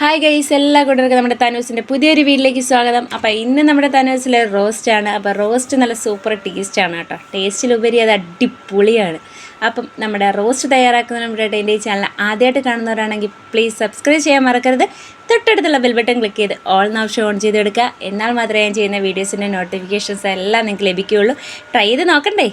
Hi guys എല്ലാ കൂട്ടർക്കും നമ്മുടെ തനൂസിന്റെ പുതിയൊരു വീട്ടിലേക്ക് സ്വാഗതം. അപ്പോൾ ഇന്ന് നമ്മുടെ തനൂസിലെ റോസ്റ്റ് ആണ്. അപ്പോൾ റോസ്റ്റ് നല്ല സൂപ്പർ ടേസ്റ്റാണ് കേട്ടോ. ടേസ്റ്റിലുപരി അത് അടിപൊളിയാണ്. അപ്പം നമ്മുടെ റോസ്റ്റ് തയ്യാറാക്കുന്ന നമ്മുടെ എന്റെ ഈ ചാനൽ ആദ്യമായിട്ട് കാണുന്നവരാണെങ്കിൽ പ്ലീസ് സബ്സ്ക്രൈബ് ചെയ്യാൻ മറക്കരുത്. തൊട്ടടുത്തുള്ള ബെൽ ബട്ടൺ ക്ലിക്ക് ചെയ്ത് ഓൾ ഓപ്ഷൻ ഓൺ ചെയ്ത് കൊടുക്കുക എന്നാൽ മാത്രമേ ഞാൻ ചെയ്യുന്ന വീഡിയോസിന്റെ നോട്ടിഫിക്കേഷൻസ് എല്ലാം നിങ്ങൾക്ക് ലഭിക്കുകയുള്ളൂ. ട്രൈ ചെയ്ത് നോക്കണ്ടേ?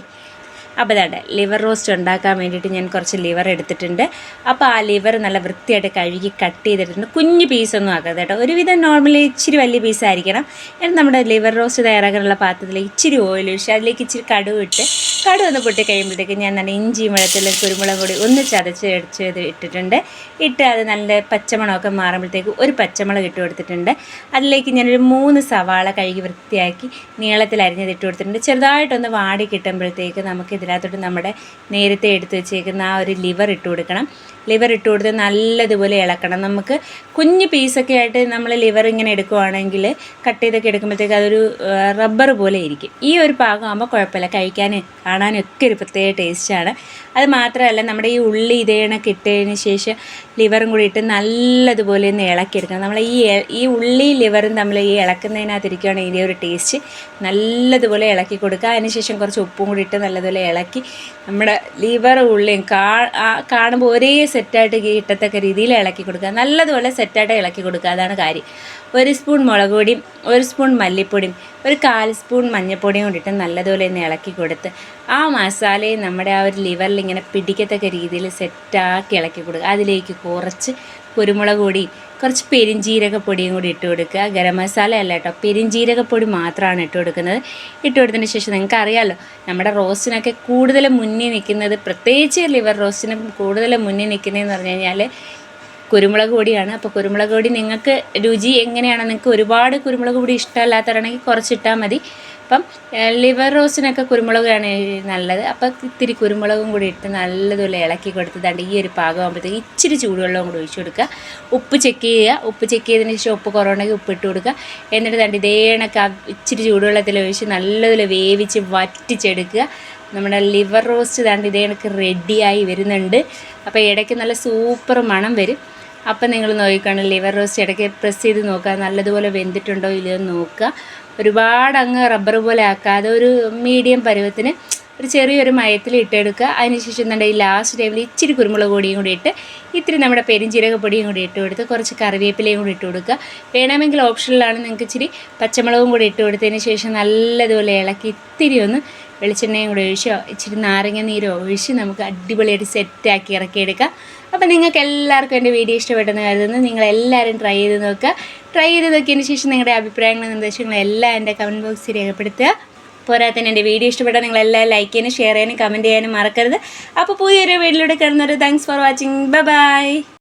അപ്പോൾ ഇതാണ്ട് ലിവർ റോസ്റ്റ് ഉണ്ടാക്കാൻ വേണ്ടിയിട്ട് ഞാൻ കുറച്ച് ലിവർ എടുത്തിട്ടുണ്ട്. അപ്പോൾ ആ ലിവർ നല്ല വൃത്തിയായിട്ട് കഴുകി കട്ട് ചെയ്തിട്ടുണ്ട്. കുഞ്ഞു പീസൊന്നും ആക്കരുത് കേട്ടോ. ഒരുവിധം നോർമലി ഇച്ചിരി വലിയ പീസായിരിക്കണം എന്നിട്ട് നമ്മുടെ ലിവർ റോസ്റ്റ് തയ്യാറാക്കാനുള്ള പാത്രത്തിൽ ഇച്ചിരി ഓയിൽ ഒഴിച്ച് അതിലേക്ക് ഇച്ചിരി കടുവ് ഇട്ട് കടുവ് ഒന്ന് പൊട്ടി കഴിയുമ്പോഴത്തേക്ക് ഞാൻ നല്ല ഇഞ്ചി വെള്ളത്തിലും കുരുമുളകും കൂടി ഒന്ന് ചതച്ച് അടിച്ച് ഇട്ടിട്ടുണ്ട്. ഇട്ട് അത് നല്ല പച്ചമണമൊക്കെ മാറുമ്പോഴത്തേക്ക് ഒരു പച്ചമുളക് ഇട്ട് കൊടുത്തിട്ടുണ്ട്. അതിലേക്ക് ഞാനൊരു മൂന്ന് സവാള കഴുകി വൃത്തിയാക്കി നീളത്തിൽ അരിഞ്ഞത് ഇട്ട് കൊടുത്തിട്ടുണ്ട്. ചെറുതായിട്ടൊന്ന് വാടി കിട്ടുമ്പോഴത്തേക്ക് നമുക്ക് ഇതിനകത്തോട്ട് നമ്മുടെ നേരത്തെ എടുത്ത് വെച്ചേക്കുന്ന ആ ഒരു ലിവർ ഇട്ട് കൊടുക്കണം. ലിവർ ഇട്ട് കൊടുത്ത് നല്ലതുപോലെ ഇളക്കണം. നമുക്ക് കുഞ്ഞു പീസൊക്കെ ആയിട്ട് നമ്മൾ ലിവർ ഇങ്ങനെ എടുക്കുവാണെങ്കിൽ കട്ട് ചെയ്തൊക്കെ എടുക്കുമ്പോഴത്തേക്ക് അതൊരു റബ്ബർ പോലെ ഇരിക്കും. ഈ ഒരു പാകമാകുമ്പോൾ കുഴപ്പമില്ല. കഴിക്കാൻ കാണാനും ഒക്കെ ഒരു പ്രത്യേക ടേസ്റ്റാണ് അത് മാത്രമല്ല നമ്മുടെ ഈ ഉള്ളി ഇതേണൊക്കെ ഇട്ടതിന് ശേഷം ലിവറും കൂടി ഇട്ട് നല്ലതുപോലെ ഒന്ന് ഇളക്കിയെടുക്കണം. നമ്മൾ ഈ ഈ ഉള്ളി ലിവറും തമ്മിൽ ഈ ഇളക്കുന്നതിനകത്തിരിക്കുകയാണ് ഇതിന്റെ ഒരു ടേസ്റ്റ് നല്ലതുപോലെ ഇളക്കി കൊടുക്കുക. അതിനുശേഷം കുറച്ച് ഉപ്പും കൂടി ഇട്ട് നല്ലതുപോലെ ഇളക്കി നമ്മുടെ ലിവർ ഉള്ളിയും കാ കാണുമ്പോൾ ഒരേ സെറ്റായിട്ട് കിട്ടത്തക്ക രീതിയിൽ ഇളക്കി കൊടുക്കുക. നല്ലതുപോലെ സെറ്റായിട്ട് ഇളക്കി കൊടുക്കുക. അതാണ് കാര്യം. ഒരു സ്പൂൺ മുളക് പൊടിയും ഒരു സ്പൂൺ മല്ലിപ്പൊടിയും ഒരു കാൽ സ്പൂൺ മഞ്ഞൾപ്പൊടിയും കൊണ്ടിട്ട് നല്ലതുപോലെ ഒന്ന് ഇളക്കി കൊടുത്ത് ആ മസാലയും നമ്മുടെ ആ ഒരു ലിവറിൽ ഇങ്ങനെ പിടിക്കത്തക്ക രീതിയിൽ സെറ്റാക്കി ഇളക്കി കൊടുക്കുക. അതിലേക്ക് കുറച്ച് കുരുമുളക് പൊടി കുറച്ച് പെരിഞ്ജീരകപ്പൊടിയും കൂടി ഇട്ട് കൊടുക്കുക. ഗരം മസാല അല്ല കേട്ടോ. പെരിഞ്ജീരകപ്പൊടി മാത്രമാണ് ഇട്ട് കൊടുക്കുന്നത്. ഇട്ട് കൊടുത്തതിന് ശേഷം നിങ്ങൾക്ക് അറിയാമല്ലോ നമ്മുടെ റോസ്റ്റിനൊക്കെ കൂടുതൽ മുന്നിൽ നിൽക്കുന്നത് പ്രത്യേകിച്ച് ലിവർ റോസ്റ്റിന് കൂടുതൽ മുന്നിൽ നിൽക്കുന്നതെന്ന് പറഞ്ഞു കഴിഞ്ഞാൽ കുരുമുളക് പൊടിയാണ്. അപ്പോൾ കുരുമുളക് പൊടി നിങ്ങൾക്ക് രുചി എങ്ങനെയാണ്? നിങ്ങൾക്ക് ഒരുപാട് കുരുമുളക് പൊടി ഇഷ്ടമല്ലാത്തവരാണെങ്കിൽ കുറച്ചിട്ടാൽ മതി. അപ്പം ലിവർ റോസ്റ്റിനൊക്കെ കുരുമുളകാണ് നല്ലത്. അപ്പോൾ ഇത്തിരി കുരുമുളകും കൂടി ഇട്ട് നല്ലതുപോലെ ഇളക്കി കൊടുത്തതാണ്ട് ഈ ഒരു പാകമാകുമ്പോഴത്തേക്ക് ഇച്ചിരി ചൂടുവെള്ളവും കൂടി ഒഴിച്ചു കൊടുക്കുക. ഉപ്പ് ചെക്ക് ചെയ്യുക. ഉപ്പ് ചെക്ക് ചെയ്തതിന് ശേഷം ഉപ്പ് കുറവുണ്ടെങ്കിൽ ഉപ്പ് ഇട്ട് കൊടുക്കുക. എന്നിട്ട് ദാണ്ട് ഇതേണൊക്കെ ഇച്ചിരി ചൂടുവെള്ളത്തിൽ ഒഴിച്ച് നല്ലതുപോലെ വേവിച്ച് വറ്റിച്ചെടുക്കുക. നമ്മുടെ ലിവർ റോസ്റ്റ് ദാണ്ട് ഇതേ കണക്ക് റെഡിയായി വരുന്നുണ്ട്. അപ്പോൾ ഇടയ്ക്ക് നല്ല സൂപ്പർ മണം വരും. അപ്പം നിങ്ങൾ നോക്കിക്കാണ്. ലിവർ റോസ്റ്റ് ഇടയ്ക്ക് പ്രസ് ചെയ്ത് നോക്കുക. നല്ലതുപോലെ വെന്തിട്ടുണ്ടോ ഇല്ലയോ നോക്കുക. ഒരുപാട് അങ്ങ് റബ്ബർ പോലെ ആക്കാതെ ഒരു മീഡിയം പരുവത്തിന് ഒരു ചെറിയൊരു മയത്തിൽ ഇട്ടെടുക്കുക. അതിനുശേഷം എന്താ ഈ ലാസ്റ്റ് ടൈമിൽ ഇച്ചിരി കുരുമുളക് പൊടിയും കൂടി ഇട്ട് ഇത്തിരി നമ്മുടെ പെരിഞ്ചീരക പൊടിയും കൂടി ഇട്ട് കൊടുത്ത് കുറച്ച് കറിവേപ്പിലയും കൂടി ഇട്ട് കൊടുക്കുക. വേണമെങ്കിൽ ഓപ്ഷനിലാണ് നിങ്ങൾക്ക് ഇച്ചിരി പച്ചമുളകും കൂടി ഇട്ട് കൊടുത്തതിന് ശേഷം നല്ലതുപോലെ ഇളക്കി ഇത്തിരി ഒന്ന് വെളിച്ചെണ്ണയും കൂടെ ഒഴിച്ചോ ഇച്ചിരി നാരങ്ങ നീരോ ഒഴിച്ച് നമുക്ക് അടിപൊളിയായിട്ട് സെറ്റാക്കി ഇറക്കിയെടുക്കാം. അപ്പോൾ നിങ്ങൾക്ക് എല്ലാവർക്കും എന്റെ വീഡിയോ ഇഷ്ടപ്പെട്ടെന്ന് കരുതുന്നു. നിങ്ങളെല്ലാവരും ട്രൈ ചെയ്ത് നോക്കുക. ട്രൈ ചെയ്ത് നോക്കിയതിന് ശേഷം നിങ്ങളുടെ അഭിപ്രായങ്ങളും നിർദ്ദേശങ്ങളും എല്ലാം എന്റെ കമന്റ് ബോക്സിൽ രേഖപ്പെടുത്തുക. പോരാത്തന്നെ എന്റെ വീഡിയോ ഇഷ്ടപ്പെട്ടാൽ നിങ്ങൾ എല്ലാം ലൈക്ക് ചെയ്യാനും ഷെയർ ചെയ്യാനും കമന്റ് ചെയ്യാനും മറക്കരുത്. അപ്പോൾ പുതിയൊരു വീഡിയോയിലൂടെ കിടന്നൊരു താങ്ക്സ് ഫോർ വാച്ചിങ് ബൈ